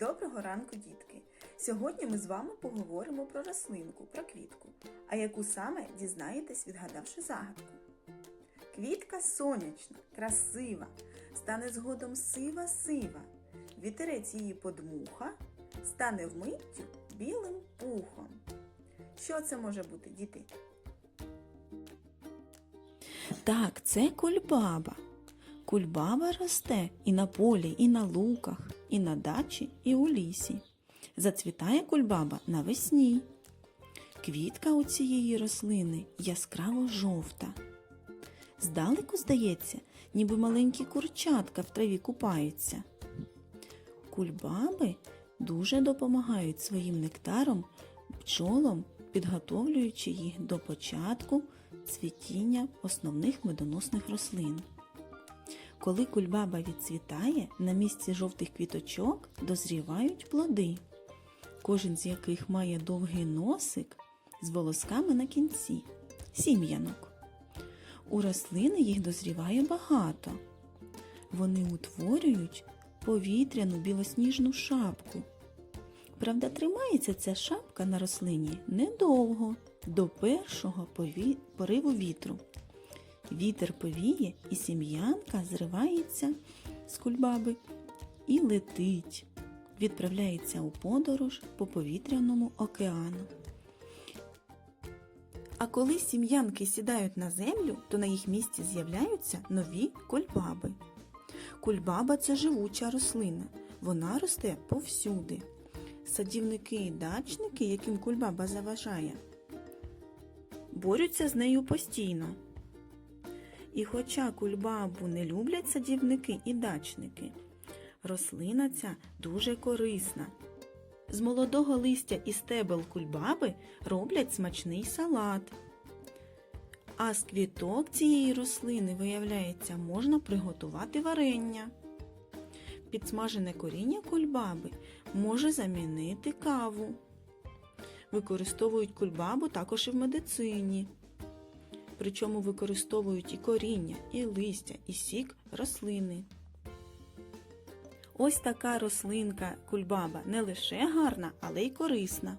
Доброго ранку, дітки! Сьогодні ми з вами поговоримо про рослинку, про квітку, а яку саме дізнаєтесь, відгадавши загадку. Квітка сонячна, красива, стане згодом сива-сива. Вітерець її подмуха, стане вмиттю білим пухом. Що це може бути, діти? Так, це кульбаба. Кульбаба росте і на полі, і на луках, і на дачі, і у лісі. Зацвітає кульбаба навесні. Квітка у цієї рослини яскраво жовта. Здалеку здається, ніби маленькі курчатка в траві купаються. Кульбаби дуже допомагають своїм нектаром пчолам, підготовлюючи їх до початку цвітіння основних медоносних рослин. Коли кульбаба відцвітає, на місці жовтих квіточок дозрівають плоди, кожен з яких має довгий носик з волосками на кінці сім'янок. У рослини їх дозріває багато. Вони утворюють повітряну білосніжну шапку. Правда, тримається ця шапка на рослині недовго, до першого пориву вітру. Вітер повіє, і сім'янка зривається з кульбаби і летить, відправляється у подорож по повітряному океану. А коли сім'янки сідають на землю, то на їх місці з'являються нові кульбаби. Кульбаба це живуча рослина. Вона росте повсюди. Садівники і дачники, яким кульбаба заважає, борються з нею постійно. І хоча кульбабу не люблять садівники і дачники, рослина ця дуже корисна. З молодого листя і стебел кульбаби роблять смачний салат. А з квіток цієї рослини, виявляється, можна приготувати варення. Підсмажене коріння кульбаби може замінити каву. Використовують кульбабу також і в медицині. Причому використовують і коріння, і листя, і сік рослини. Ось така рослинка кульбаба не лише гарна, але й корисна.